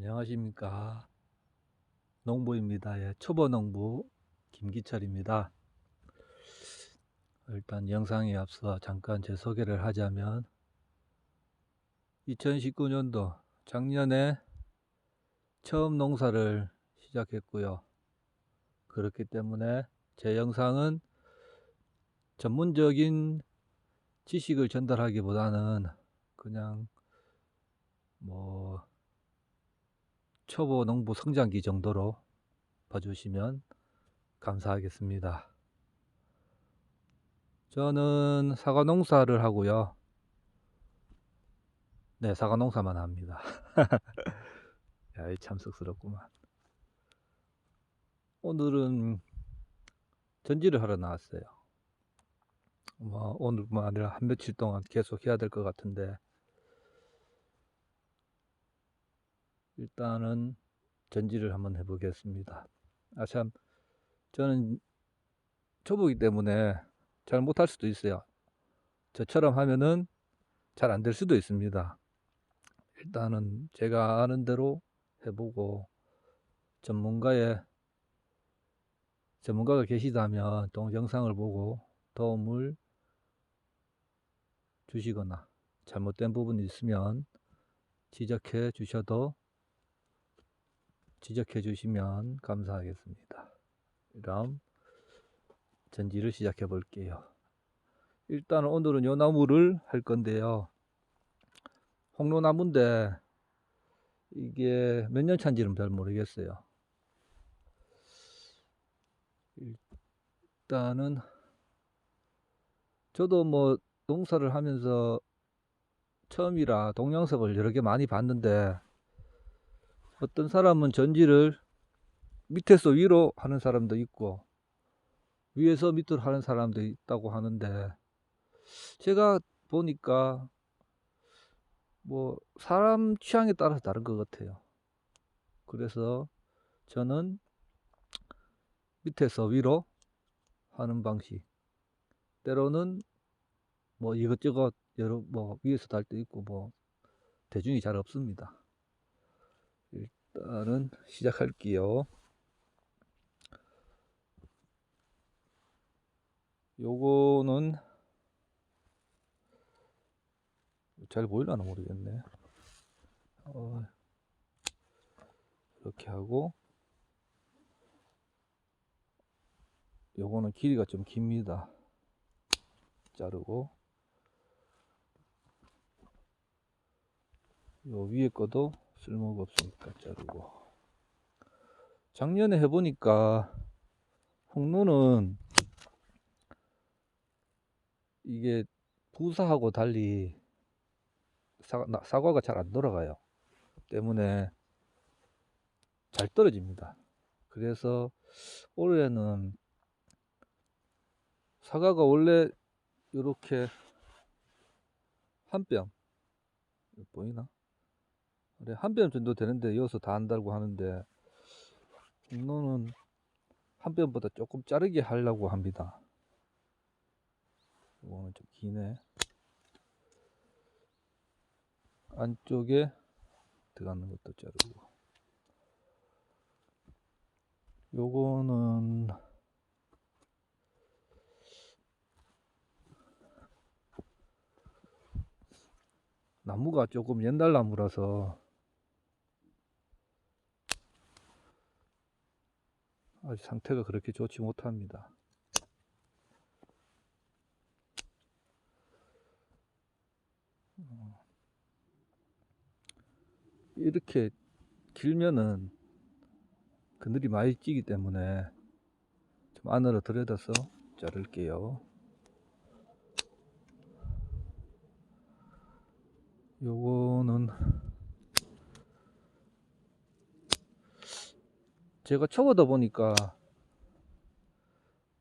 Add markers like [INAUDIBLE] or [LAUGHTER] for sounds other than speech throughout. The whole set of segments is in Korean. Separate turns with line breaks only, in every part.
안녕하십니까. 농부입니다. 예, 초보 농부 김기철입니다. 일단 영상에 앞서 잠깐 제 소개를 하자면 2019년도 작년에 처음 농사를 시작했고요. 그렇기 때문에 제 영상은 전문적인 지식을 전달하기보다는 그냥 뭐 초보 농부 성장기 정도로 봐주시면 감사하겠습니다. 저는 사과 농사를 하고요. 네, 사과 농사만 합니다. [LAUGHS] 야, 참 쑥스럽구만. 오늘은 전지를 하러 나왔어요. 뭐 오늘만 아니라 한 며칠 동안 계속 해야 될 것 같은데 일단은 전지를 한번 해보겠습니다. 아, 참, 저는 초보기 때문에 잘 못할 수도 있어요. 저처럼 하면은 잘 안 될 수도 있습니다. 일단은 제가 아는 대로 해보고 전문가의 전문가가 계시다면 또 영상을 보고 도움을 주시거나 잘못된 부분이 있으면 지적해 주셔도 지적해 주시면 감사하겠습니다. 그럼 전지를 시작해 볼게요. 일단 오늘은 요 나무를 할 건데요. 홍로나무인데 이게 몇 년 차인지는 잘 모르겠어요. 일단은 저도 뭐 농사를 하면서 처음이라 동영상을 여러 개 많이 봤는데 어떤 사람은 전지를 밑에서 위로 하는 사람도 있고 위에서 밑으로 하는 사람도 있다고 하는데 제가 보니까 뭐 사람 취향에 따라서 다른 것 같아요. 그래서 저는 밑에서 위로 하는 방식 때로는 뭐 이것저것 여러 뭐 위에서 달 때 있고 뭐 대중이 잘 없습니다. 일단은 시작할게요. 요거는 잘 보이려나 모르겠네. 어, 이렇게 하고 요거는 길이가 좀 깁니다. 자르고 요 위에 거도 쓸모가 없으니까 자르고 작년에 해보니까 홍로는 이게 부사하고 달리 나- 사과가 잘 안 돌아가요. 때문에 잘 떨어집니다. 그래서 올해는 사과가 원래 이렇게 한 뼘. 보이나? 그래 한 뼘 정도 되는데 여기서 다 한다고 하는데 홍로는 한 뼘보다 조금 자르게 하려고 합니다. 이거는 좀 기네. 안쪽에 들어가는 것도 자르고. 요거는 나무가 조금 옛날 나무라서 아직 상태가 그렇게 좋지 못합니다. 어. 이렇게 길면은 그늘이 많이 찌기 때문에 좀 안으로 들여다서 자를게요. 요거는 제가 초보다 보니까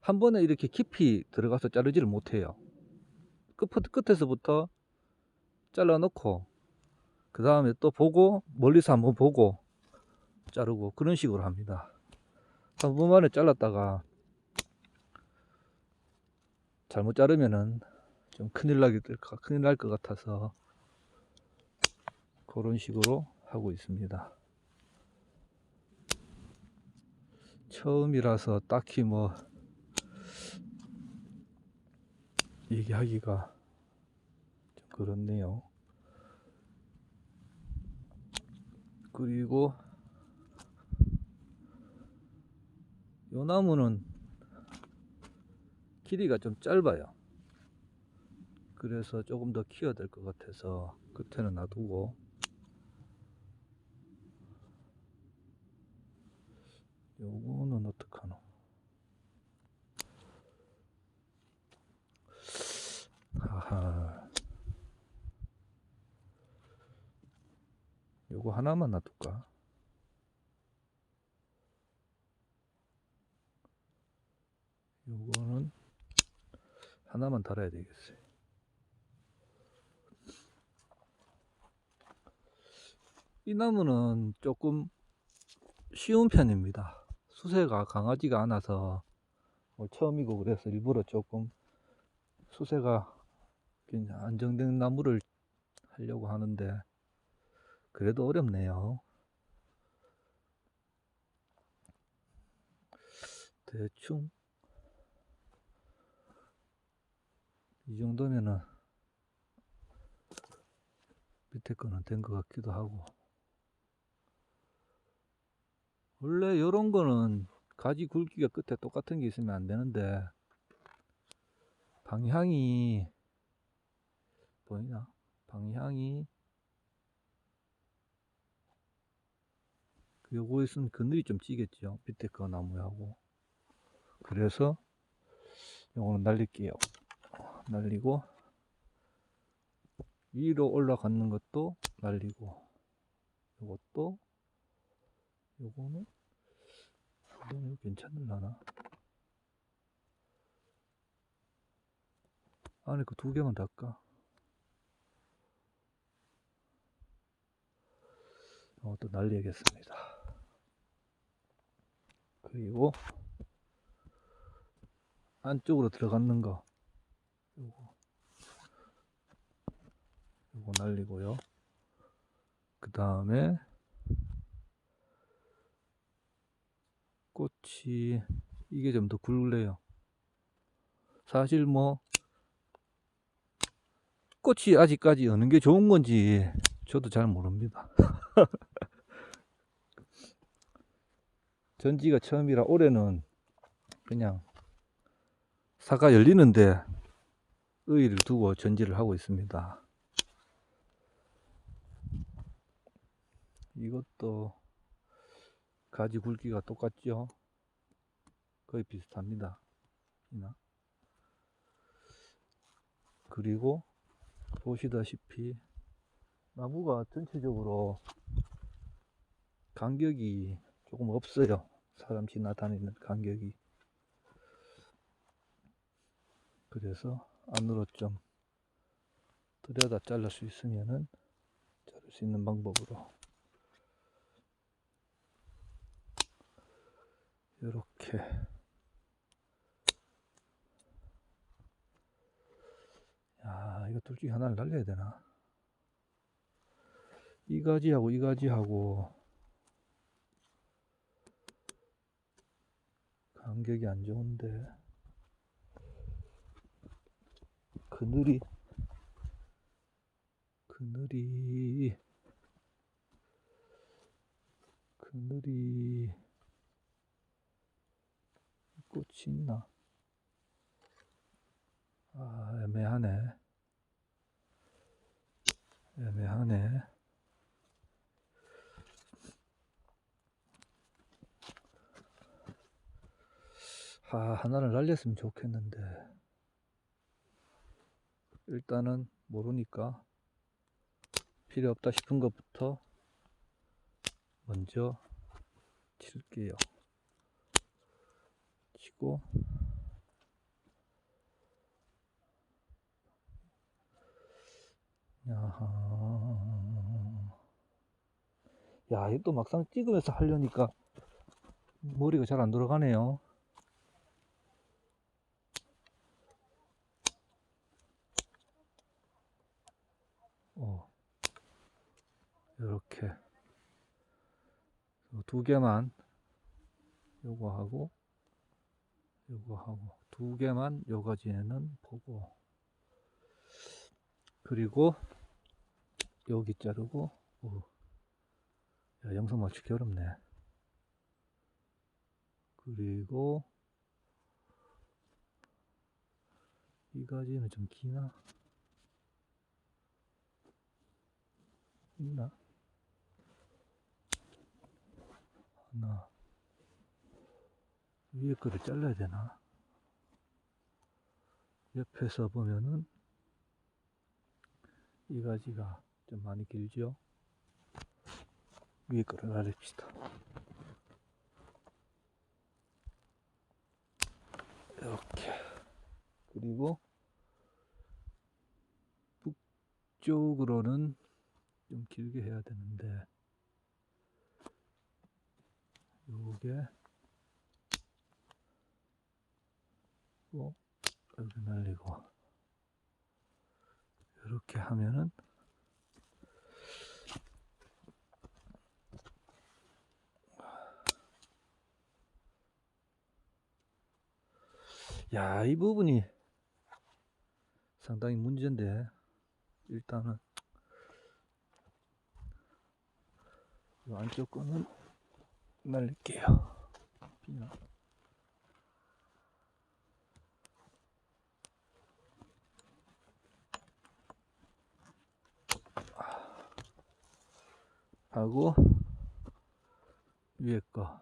한 번에 이렇게 깊이 들어가서 자르지를 못해요. 끝, 끝에서부터 잘라 놓고 그 다음에 또 보고 멀리서 한번 보고 자르고 그런 식으로 합니다. 한 번만에 잘랐다가 잘못 자르면은 좀 큰일 나게 큰일 날 것 같아서 그런 식으로 하고 있습니다. 처음이라서 딱히 뭐 얘기하기가 좀 그렇네요. 그리고 요 나무는 길이가 좀 짧아요. 그래서 조금 더 키워야 될 것 같아서 끝에는 놔두고 요거는 어떡하노? 하하. 요거 하나만 놔둘까? 요거는 하나만 달아야 되겠어요. 이 나무는 조금 쉬운 편입니다. 수세가 강하지가 않아서 뭐 처음이고 그래서 일부러 조금 수세가 안정된 나무를 하려고 하는데 그래도 어렵네요. 대충 이 정도면은 밑에 거는 된 것 같기도 하고 원래 요런 거는 가지 굵기가 끝에 똑같은 게 있으면 안 되는데 방향이 보이나? 방향이 그 요거 있으면 그늘이 좀 찌겠죠. 밑에 거 나무하고. 그래서 요거는 날릴게요. 날리고 위로 올라가는 것도 날리고 요것도 요거는 요거는 괜찮을라나? 안에 그 두 개만 닦아. 이것도 날려야겠습니다. 그리고 안쪽으로 들어가는 거. 요거. 요거 날리고요. 그 다음에 꽃이 이게 좀 더 굵래요 사실 뭐 꽃이 아직까지 어느 게 좋은 건지 저도 잘 모릅니다 [LAUGHS] 전지가 처음이라 올해는 그냥 사과 열리는데 의의를 두고 전지를 하고 있습니다. 이것도 가지 굵기가 똑같죠? 거의 비슷합니다. 이나. 그리고 보시다시피 나무가 전체적으로 간격이 조금 없어요. 사람 지나다니는 간격이. 그래서 안으로 좀 들여다 잘라 수 있으면은 자를 수 있는 방법으로 이렇게. 야 이거 둘 중에 하나를 날려야 되나? 이 가지하고 이 가지하고 간격이 안 좋은데 그늘이 그늘이 그늘이 꽃이 있나? 아 애매하네. 애매하네. 아 하나를 날렸으면 좋겠는데. 일단은 모르니까 필요 없다 싶은 것부터 먼저 칠게요. 치고. 야하. 야, 이거 또 막상 찍으면서 하려니까 머리가 잘안 들어가네요. 어, 이렇게. 두 개만 요거 하고 요거 하고 두 개만 요 가지에는 보고 그리고 여기 자르고 오. 야, 영상 맞추기 어렵네. 그리고 이 가지는 좀 기나? 있나? 하나 위에 거를 잘라야 되나? 옆에서 보면은 이 가지가 좀 많이 길죠? 위에 거를 가립시다. 이렇게. 그리고 북쪽으로는 좀 길게 해야 되는데 요게 어, 여기 날리고 이렇게 하면은 야, 이 부분이 상당히 문제인데 일단은 이 안쪽 거는 날릴게요. 비나. 하고 위에 거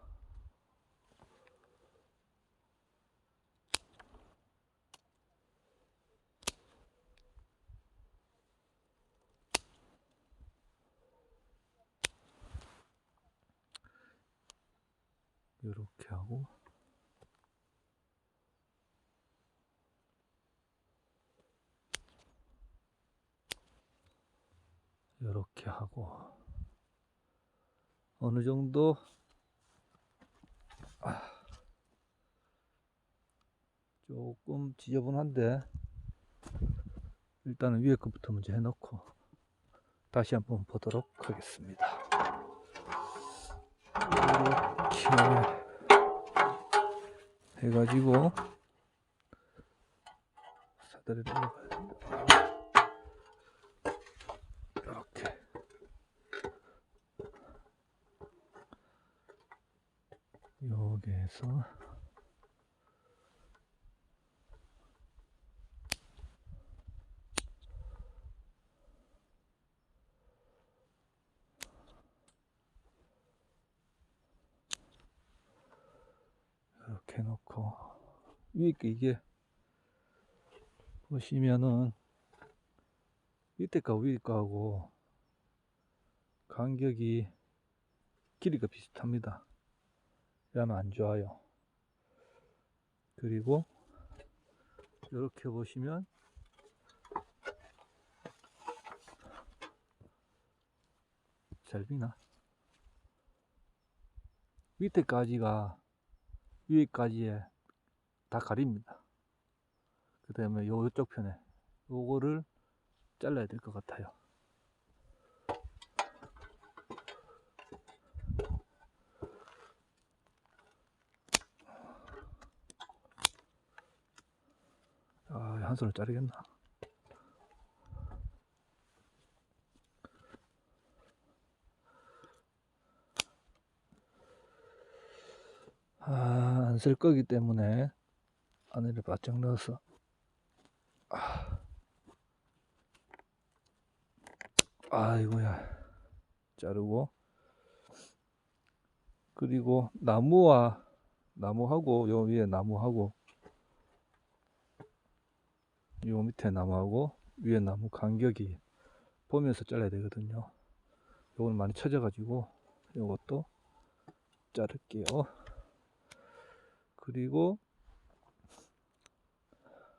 이렇게 하고 이렇게 하고 어느 정도 아, 조금 지저분한데 일단은 위에 것부터 먼저 해놓고 다시 한번 보도록 하겠습니다. 이렇게 해가지고 사다리 내려가야 여기에서 이렇게 놓고 위에 게 이게 보시면은 밑에 거 위에 거하고 간격이 길이가 비슷합니다. 이러면 안 좋아요. 그리고 이렇게 보시면 잘 비나? 밑에까지가 위에까지에 다 가립니다. 그 다음에 요, 요쪽 편에 요거를 잘라야 될 것 같아요. 아, 한 손을 자르겠나? 아, 안 쓸 거기 때문에 안에를 바짝 넣어서. 아, 아이고야. 자르고. 그리고 나무와 나무하고 요 위에 나무하고 요 밑에 나무하고 위에 나무 간격이 보면서 잘라야 되거든요. 요건 많이 쳐져 가지고 요것도 자를게요. 그리고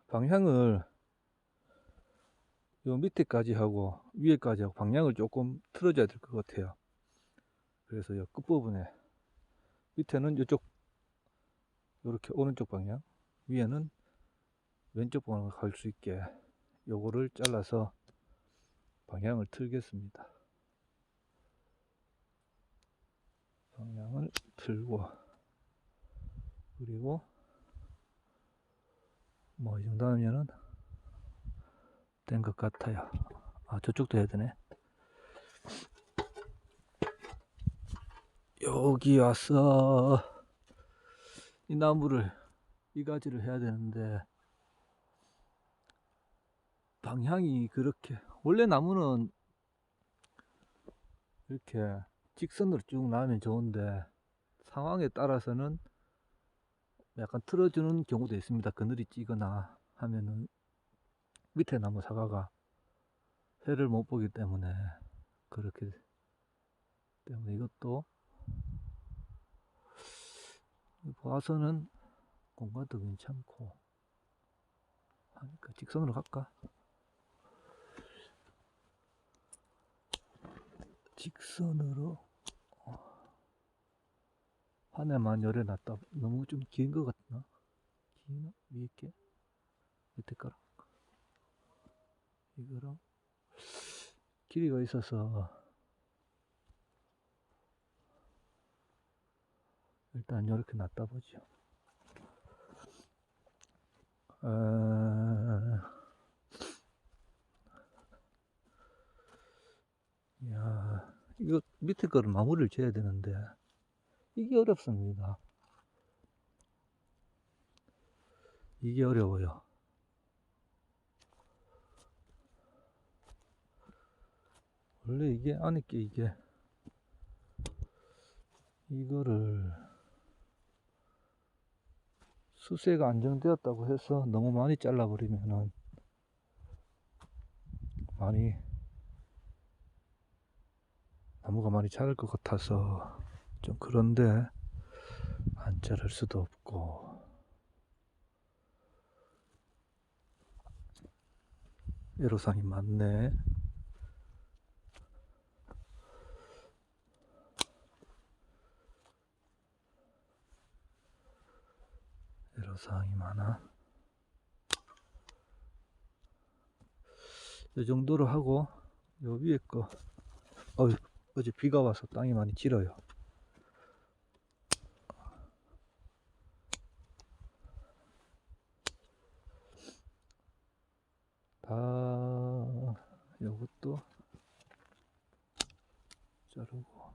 방향을 요 밑에까지 하고 위에까지 하고 방향을 조금 틀어줘야 될 것 같아요. 그래서 요 끝부분에 밑에는 이쪽 이렇게 오른쪽 방향 위에는 왼쪽 방향으로 갈 수 있게 요거를 잘라서 방향을 틀겠습니다 방향을 틀고 그리고 뭐 이 정도 하면은 된 것 같아요. 아 저쪽도 해야 되네. 여기 와서 이 나무를 이 가지를 해야 되는데 방향이 그렇게 원래 나무는 이렇게 직선으로 쭉 나면 좋은데 상황에 따라서는 약간 틀어주는 경우도 있습니다. 그늘이 찌거나 하면은 밑에 나무 사과가 해를 못 보기 때문에 그렇게 때문에 이것도 봐서는 공간도 괜찮고 하니까 직선으로 갈까? 직선으로 한 해만 열어놨다 너무 좀 긴 것 같나? 기나? 위에 게? 밑에 거랑 이거랑 길이가 있어서 일단 이렇게 놨다 보죠. 아, 야, 이거 밑에 거를 마무리를 지어야 되는데 이게 어렵습니다. 이게 어려워요. 원래 이게 안에 게 이게 이거를 수세가 안정되었다고 해서 너무 많이 잘라버리면은 많이 나무가 많이 자랄 것 같아서 좀 그런데 안 자랄 수도 없고. 애로사항이 많네. 애로사항이 많아. 이 정도로 하고 요 위에 거. 어, 어제 비가 와서 땅이 많이 질어요. 다 요것도 자르고.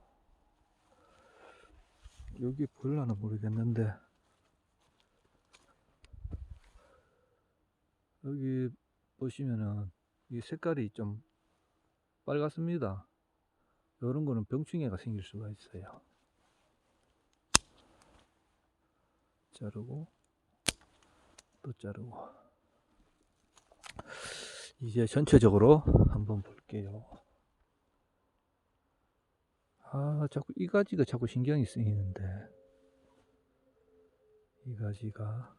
여기 보일라나 모르겠는데. 여기 보시면은 이 색깔이 좀 빨갛습니다 이런 거는 병충해가 생길 수가 있어요 자르고 또 자르고 이제 전체적으로 한번 볼게요. 아, 자꾸 이 가지가 자꾸 신경이 쓰이는데. 이 가지가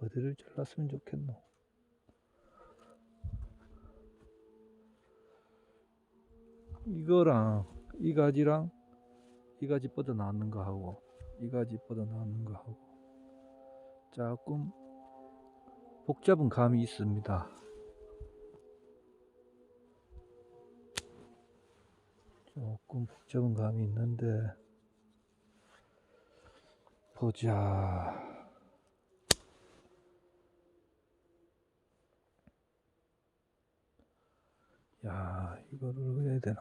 어디를 잘랐으면 좋겠노? 이거랑 이 가지랑 이 가지 뻗어 나왔는 거 하고 이 가지 뻗어 나왔는 거 하고 조금 복잡한 감이 있습니다. 조금 복잡한 감이 있는데 보자. 야, 이거를 되나?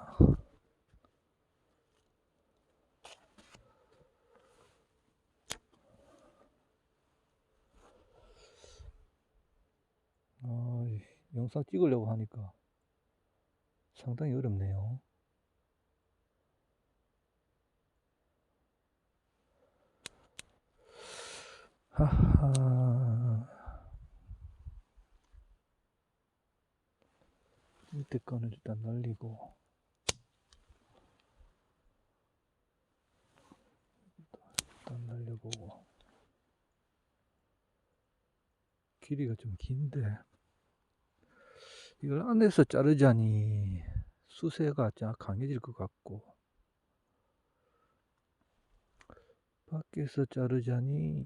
아, 이 영상 찍으려고 하니까 상당히 어렵네요. 하하. 밑에 거는 일단 날리고. 날려보고. 길이가 좀 긴데. 이걸 안에서 자르자니 수세가 좀 강해질 것 같고 밖에서 자르자니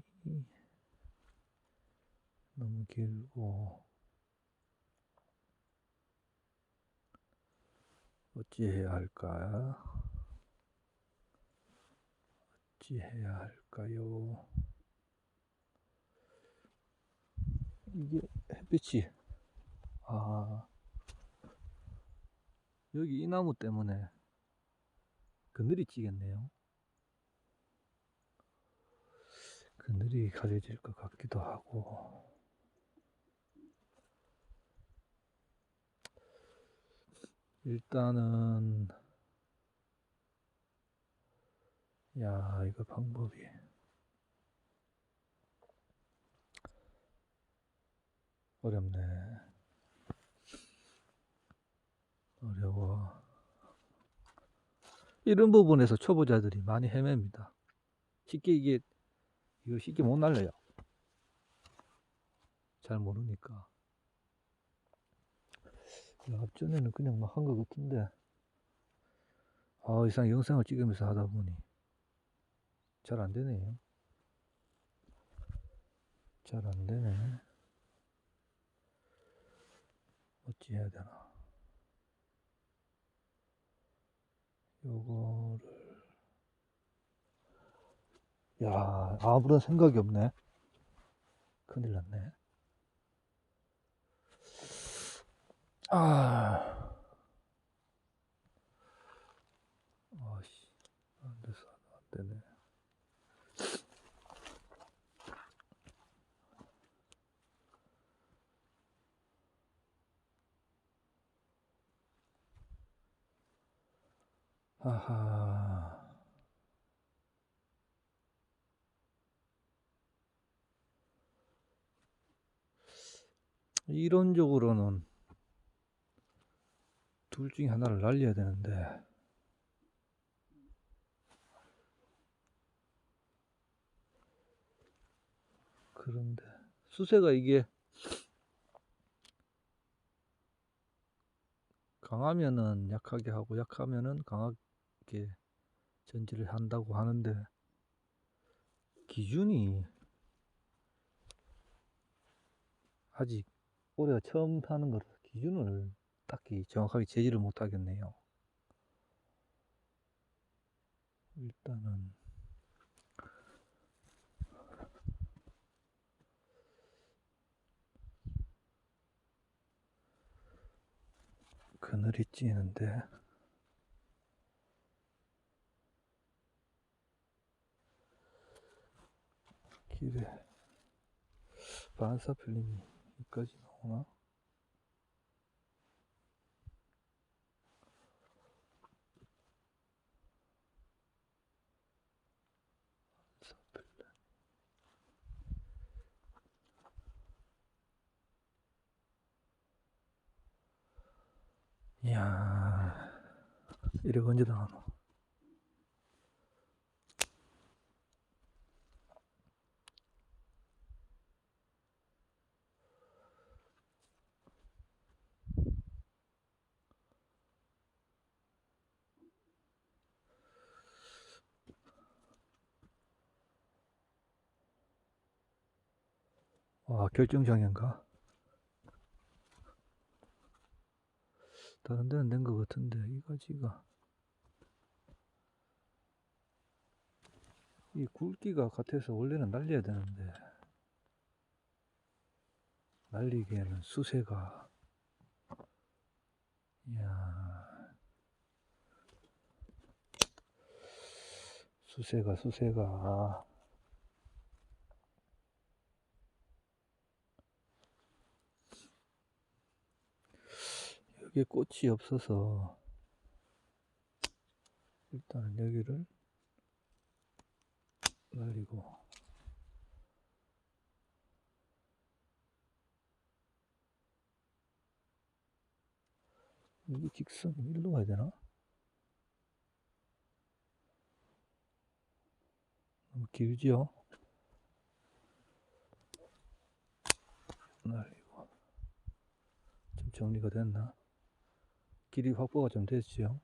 너무 길고 어찌해야 할까 어찌 해야 할까요? 이게 햇빛이 아 여기 이 나무 때문에 그늘이 찌겠네요. 그늘이 가려질 것 같기도 하고 일단은 야 이거 방법이. 어렵네. 어려워. 이런 부분에서 초보자들이 많이 헤맵니다. 쉽게 이게 이거 쉽게 못 날려요. 잘 모르니까. 야, 앞전에는 그냥 막 한 것 같은데. 아 이상 영상을 찍으면서 하다 보니 잘 안 되네요 잘 안 되네. 어찌 해야 되나. 요거를. 야 아무런 생각이 없네. 큰일 났네. 아. 아씨 안 됐어 안 되네 하하 이론적으로는 둘 중에 하나를 날려야 되는데. 그런데 수세가 이게 강하면은 약하게 하고 약하면은 강하게 전지를 한다고 하는데 기준이 아직 올해가 처음 하는 거라 기준을 딱히 정확하게 제지를 못 하겠네요. 일단은 그늘이 찌는데 길에 반사 필름이 여기까지 나오나? 이야, 이래 언제 나가노? 와, 결정장애인가? 다른 데는 된것 같은데, 이 가지가. 이 굵기가 같아서 원래는 날려야 되는데, 날리기에는 수세가, 이야. 수세가, 수세가. 여기에 꽃이 없어서 일단은 여기를 날리고 여기 직선 일로 가야 되나? 너무 길지요? 날리고 좀 정리가 됐나? 길이 확보가 좀 됐지요.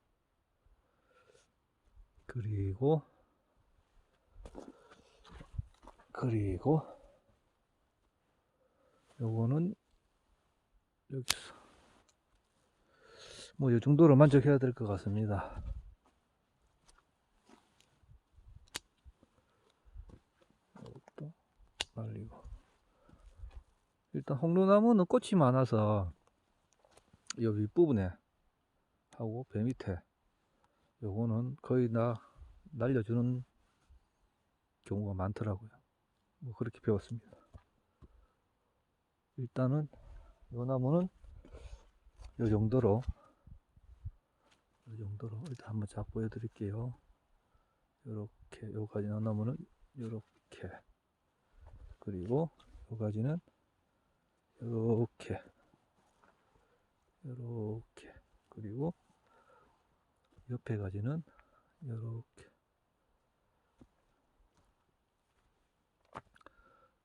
그리고 그리고 요거는 여기서 뭐이 정도로 만족해야 될 것 같습니다. 말리고 일단 홍로나무는 꽃이 많아서 요 윗부분에 하고 배 밑에 요거는 거의 다 날려주는 경우가 많더라고요. 뭐 그렇게 배웠습니다. 일단은 요 나무는 요 정도로 요 정도로 일단 한번 쫙 보여드릴게요. 요렇게 요 가지 나무는 요렇게. 그리고 요 가지는 요렇게. 요렇게. 그리고 옆에 가지는 요렇게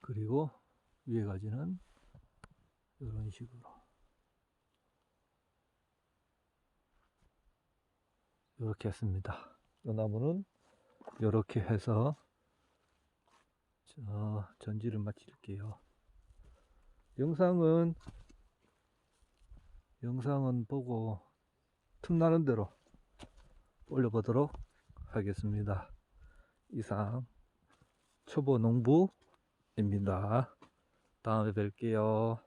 그리고 위에 가지는 이런 식으로 이렇게 했습니다. 이 나무는 이렇게 해서 저 전지를 마칠게요. 영상은 영상은 보고 틈나는 대로 올려보도록 하겠습니다. 이상 초보 농부입니다. 다음에 뵐게요.